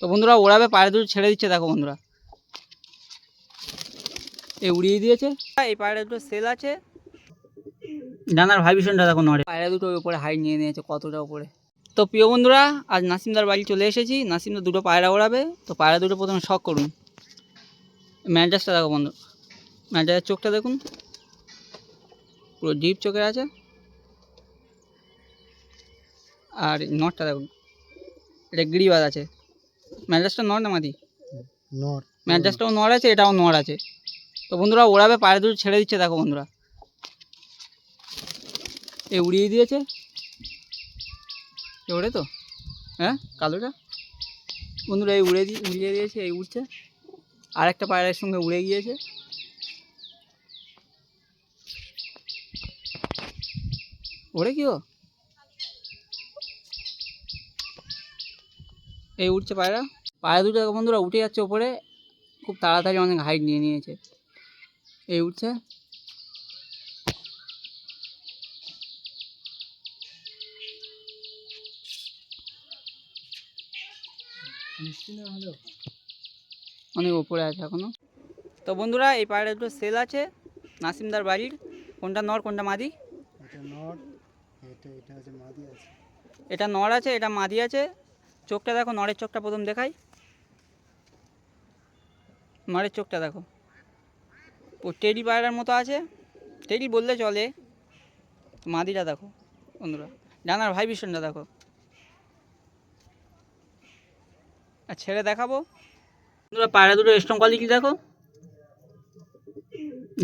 তো বন্ধুরা, ওড়াবে, পায়ে দুটো ছেড়ে দিচ্ছে, দেখো বন্ধুরা। এ উড়িয়ে দিয়েছে। এই পায়রা দুটো সেল আছে। জানার ভাইব্রেশনটা দেখো নড়ে। পায়রা দুটো উপরে হাইট নিয়ে নিয়েছে, কতটা উপরে। তো প্রিয় বন্ধুরা, আজ নাসিমদার বাড়ি চলে এসেছি। নাসিমদার দুটো পায়রা ওড়াবে, তো পায়রা দুটো প্রথমে শখ করুন। ম্যাড্রাসটা দেখো বন্ধু ম্যাড্রাসের চোখটা দেখুন। পুরো ডিপ চোখে আছে। আর নটটা দেখুন, এটা গিরিবাজ আছে। ম্যাড্রাসটা নর না মাদি? নট ম্যাড্রাসটাও নর আছে এটাও নর আছে। তো বন্ধুরা ওড়াবে পায়ে দুটো ছেড়ে দিচ্ছে দেখো বন্ধুরা। এ উড়িয়ে দিয়েছে। এ ওড়ে তো? হ্যাঁ কালোটা? বন্ধুরা এই উড়ে দিয়ে উড়িয়ে দিয়েছে এই উড়ছে। আর একটা পায়রার সঙ্গে উড়ে গিয়েছে। ওড়ে কি ও? এই উঠছে পায়রা। পায়রা দুটো দেখো বন্ধুরা উঠে যাচ্ছে ওপরে। খুব তাড়াতাড়ি অনেক হাইট নিয়ে নিয়েছে। এই উঠছে অনেক ওপরে আছে এখনও। তো বন্ধুরা এই পায়রা দুটো সেল আছে। নাসিমদার বাড়ির। কোনটা নর কোনটা মাদি? এটা নট এটা এটা আছে মাদি আছে। এটা নর আছে এটা মাদি আছে। চোখটা দেখো, নড়ের চোখটা প্রথম দেখাই। নরের চোখটা দেখো। ও টেডি পায়রার মতো আছে। টেডি বললে চলে। মাদিটা দেখো, বন্ধুরা। ডানার ভাইব্রেশনটা দেখো। আর ছেড়ে দেখাবো। বন্ধুরা, পায়রা দুটো স্ট্রং কোয়ালিটি দেখো।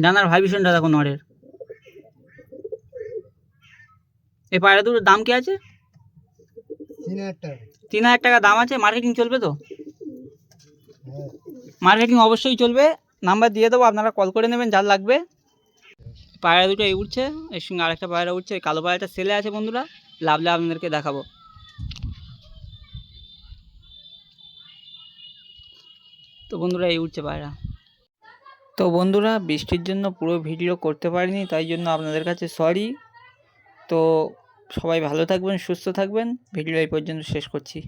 ডানার ভাইব্রেশনটা দেখো নরের এই পায়রা দুটোর দাম কি আছে? তিন হাজার টাকা। দাম আছে মার্কেটিং চলবে তো? মার্কেটিং অবশ্যই চলবে নাম্বার দিয়ে দেবো, আপনারা কল করে নেবেন যার লাগবে। পায়রা দুটো এই উঠছে এর সঙ্গে আরেকটা পায়রা উঠছে কালো পায়রাটা সেলে আছে বন্ধুরা লাভলে আপনাদেরকে দেখাবো। তো বন্ধুরা, এই উঠছে পায়রা। তো বন্ধুরা, বৃষ্টির জন্য পুরো ভিডিও করতে পারিনি, তাই জন্য আপনাদের কাছে সরি তো সবাই ভালো থাকবেন সুস্থ থাকবেন। ভিডিও এই পর্যন্ত শেষ করছি।